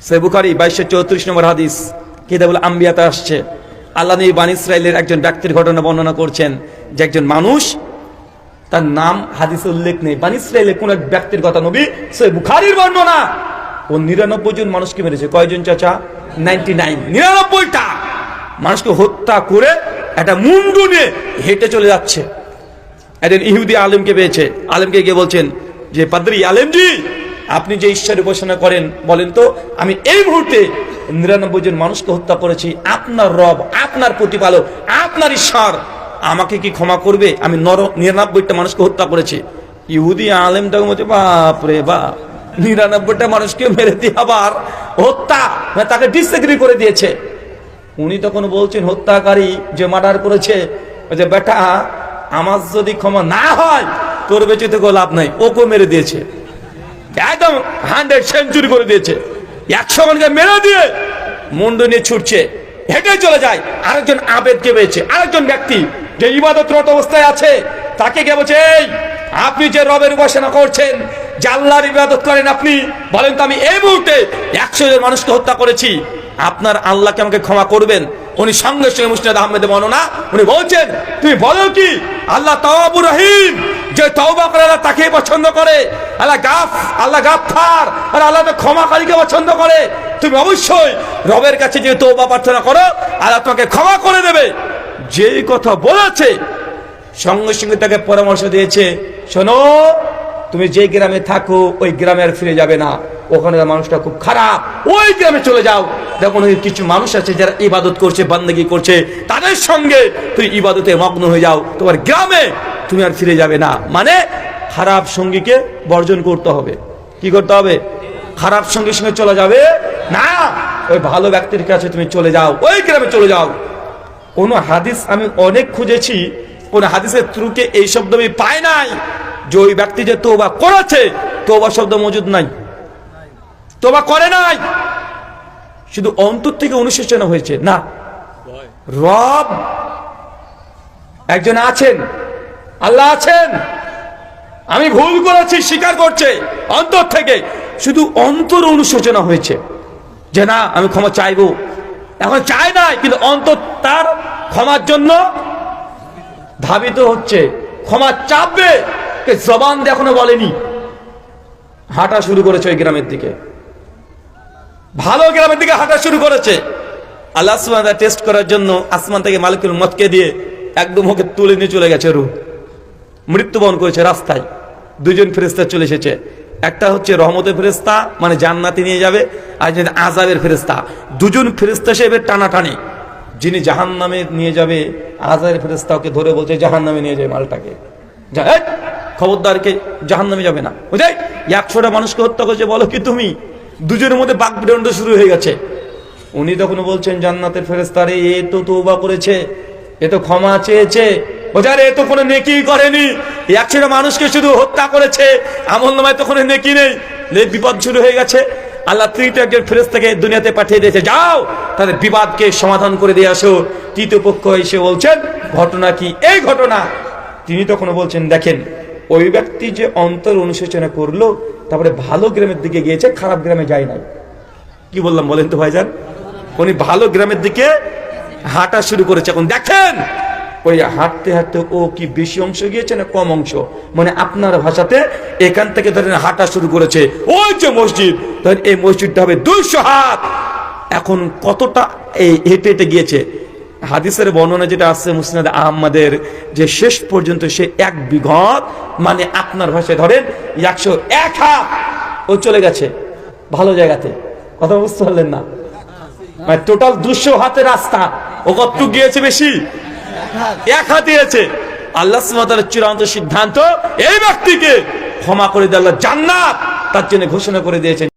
সে বুখারি, বাইশশো চৌত্রিশ নম্বর হাদিস, কিতাবুল আম্বিয়াতে আসছে। আল্লাহ নবী বান ইসরায়েলের একজন ব্যক্তির ঘটনা বর্ণনা করছেন যে একজন মানুষ, তার নাম হাদিসে উল্লেখ নেই। বান ইসরায়েলের কোন এক ব্যক্তির কথা নবী সে বুখারির বর্ণনা। ও নিরানব্বই জন মানুষকে মেরেছে। কয়জন চাচা? নাইনটি নাইন নিরানব্বইটা। মানুষকে হত্যা করে একটা মুন্ডু নিয়ে হেঁটে চলে যাচ্ছে। একজন ইহুদি আলেমকে পেয়েছে। আলেমকে গিয়ে বলছেন যে, পাদ্রি আলেমজি আপনি যে ঈশ্বর উপাসনা করেন, বলেন তো, আমি এই মুহূর্তে নিরানব্বই জন মানুষকে হত্যা করেছি। আপনার রব, আপনার প্রতিপালক, আপনার ঈশ্বর আমাকে কি ক্ষমা করবে? আমি নর, নিরানব্বইটা মানুষকে হত্যা করেছি। ইহুদি আলেমটা বলছে, বাপ রে নিরানব্বইটা মানুষকে মেরে দিয়ে আবার হত্যা তাকে ডিসএগ্রি করে দিয়েছে। উনি তখন বলছেন, হত্যাকারী যে মার্ডার করেছে যে বেটা, আমার যদি ক্ষমা না হয়, তোর বেঁচে তো লাভ নাই ওকে মেরে দিয়েছে। একদম হান্ড্রেড সেঞ্চুরি করে দিয়েছে। একশো জনকে মেরে দিয়ে মুন্ডু নিয়ে ছুটছে। হেঁটে চলে যায়। আরেকজন আবেদকে পেয়েছে আরেকজন ব্যক্তি যে ইবাদতরত অবস্থায় আছে, তাকে কে বলছে, এই, আপনি যে রবের উপাসনা করছেন, যে আল্লাহর ইবাদত করেন আপনি, বলেন তো আমি এই মুহূর্তে একশো জন মানুষকে হত্যা করেছি। আপনার আল্লাহকে আমাকে ক্ষমা করবেন? উনি সঙ্গে সঙ্গে মুসনাদ আহমেদ বর্ণনা, উনি বলছেন, তুমি বলো কি, আল্লাহ তাওয়াবুর রহিম, যে তওবা পছন্দ করে। আল্লাহ গাফ, আল্লাহ গাফার আর আল্লাহ ক্ষমাকারীকে পছন্দ করে। তুমি অবশ্যই রবের কাছে যে তওবা প্রার্থনা করো, আল্লাহ তোমাকে ক্ষমা করে দেবে। যেই কথা বলেছে, সঙ্গে সঙ্গে তাকে পরামর্শ দিয়েছে, শোনো, তুমি যে গ্রামে থাকো, ওই গ্রামে আর ফিরে যাবে না। ওখানে মানুষটা খুব খারাপ, ওই গ্রামে চলে যাও। দেখুন কিছু মানুষ আছে যারা ইবাদত করছে, বান্দেগি করছে, তাদের সঙ্গে তুই ইবাদতে মগ্ন হয়ে যাও। তোমার গ্রামে তুমি আর ফিরে যাবে না। মানে খারাপ সঙ্গীকে বর্জন করতে হবে। কি করতে হবে? খারাপ সঙ্গীর সঙ্গে চলে যাবে? না! ওই ভালো ব্যক্তির কাছে তুমি চলে যাও। ওই গ্রামে চলে যাও। কোন হাদিস আমি অনেক খুঁজেছি, কোন হাদিসের ত্রুকে এই শব্দ আমি পাই নাই। যে ওই ব্যক্তি যে তোবা করেছে তোবা শব্দ মজুদ নাই। তোবা করে নাই। শুধু অন্তর থেকে অনুশোচনা হয়েছে। না। রব একজন আছেন। আল্লাহ আছেন। আমি ভুল করেছি, স্বীকার করছে। অন্তর থেকে। শুধু অন্তর অনুশোচনা হয়েছে যে না, আমি ক্ষমা চাইব। এখন চায় নাই, কিন্তু অন্তর তার ক্ষমার জন্য ধাবিত হচ্ছে। ক্ষমা চাপবে জবান এখনও বলেনি। হাঁটা শুরু করেছে ওই গ্রামের দিকে। ভালো গ্রামের দিকে হাঁটা শুরু করেছে। আল্লাহ টেস্ট করার জন্য আসমান থেকে মালিকুল মতকে দিয়ে একদম ওকে তুলে নিয়ে চলে গেছে রূহ। মৃত্যুবরণ করেছে রাস্তায়। দুজন ফেরেস্তা চলে এসেছে। একটা হচ্ছে রহমতের ফেরেস্তা মানে জান্নাতি নিয়ে যাবে, আর যেটা আজাবের ফেরেস্তা দুজন ফেরেস্তা সে এবার টানাটানি। যিনি জাহান নামে নিয়ে যাবে আজাবের ফেরেস্তা ওকে ধরে বলছে জাহান নামে নিয়ে যায় মালটাকে। খবরদারকে জাহান নামে যাবে না। বুঝাই একশোটা মানুষকে হত্যা করেছে, বলো কি তুমি? দুজনের মধ্যে বাক বিদণ্ড শুরু হয়ে গেছে। উনি তখন বলছেন, জান্নাতের ফেরেস্তারে এ তো তৌবা করেছে, এ তো ক্ষমা চেয়েছে বোঝারে তো কোনো নেকি করেনি। একশোটা মানুষকে শুধু হত্যা করেছে, আমল নামায় তো কোনো নেকি নেই। বিপদ শুরু হয়ে গেছে। আল্লাহ তৃতীয় একজন ফেরেস্তাকে দুনিয়াতে পাঠিয়ে দিয়েছে। যাও, তাদের বিবাদকে সমাধান করে দিয়ে আসো। তৃতীয় পক্ষ এসে বলছেন, ঘটনা কি? এই ঘটনা। তিনি তখন বলছেন, দেখেন, ওই ব্যক্তি যে অন্তর অনুশোচনা করল, তারপরে ভালো গ্রামের দিকে গিয়েছে, খারাপ গ্রামে যায় নাই। কি বললাম বলেন তো ভাইজান? উনি ভালো গ্রামের দিকে হাঁটা শুরু করেছে। এখন দেখেন ওই হাঁটতে হাঁটতে ও কি বেশি অংশ গিয়েছে না কম অংশ? মানে আপনার ভাষাতে এখান থেকে ধরেন হাঁটা শুরু করেছে। ওই যে মসজিদ, ধরেন এই মসজিদটা হবে দুইশো হাত। এখন কতটা এই হেঁটে হেঁটে গিয়েছে? হাদিসের বর্ণনা যেটা আছে মুসনাদ আহমদের, যে শেষ পর্যন্ত সে এক বিঘত মানে আপনার ভাষায় ধরেন একশো এক হাত ও চলে গেছে। ভালো জায়গাতে। কথা বুঝতে পারলেন না? মানে টোটাল দুশো হাতে রাস্তা। ও কত গিয়েছে বেশি। এক হাত দিয়েছে। আল্লাহ সুমাতার চূড়ান্ত সিদ্ধান্ত, এই ব্যক্তিকে ক্ষমা করে আল্লাহ জান্নাত তার জন্য ঘোষণা করে দিয়েছেন।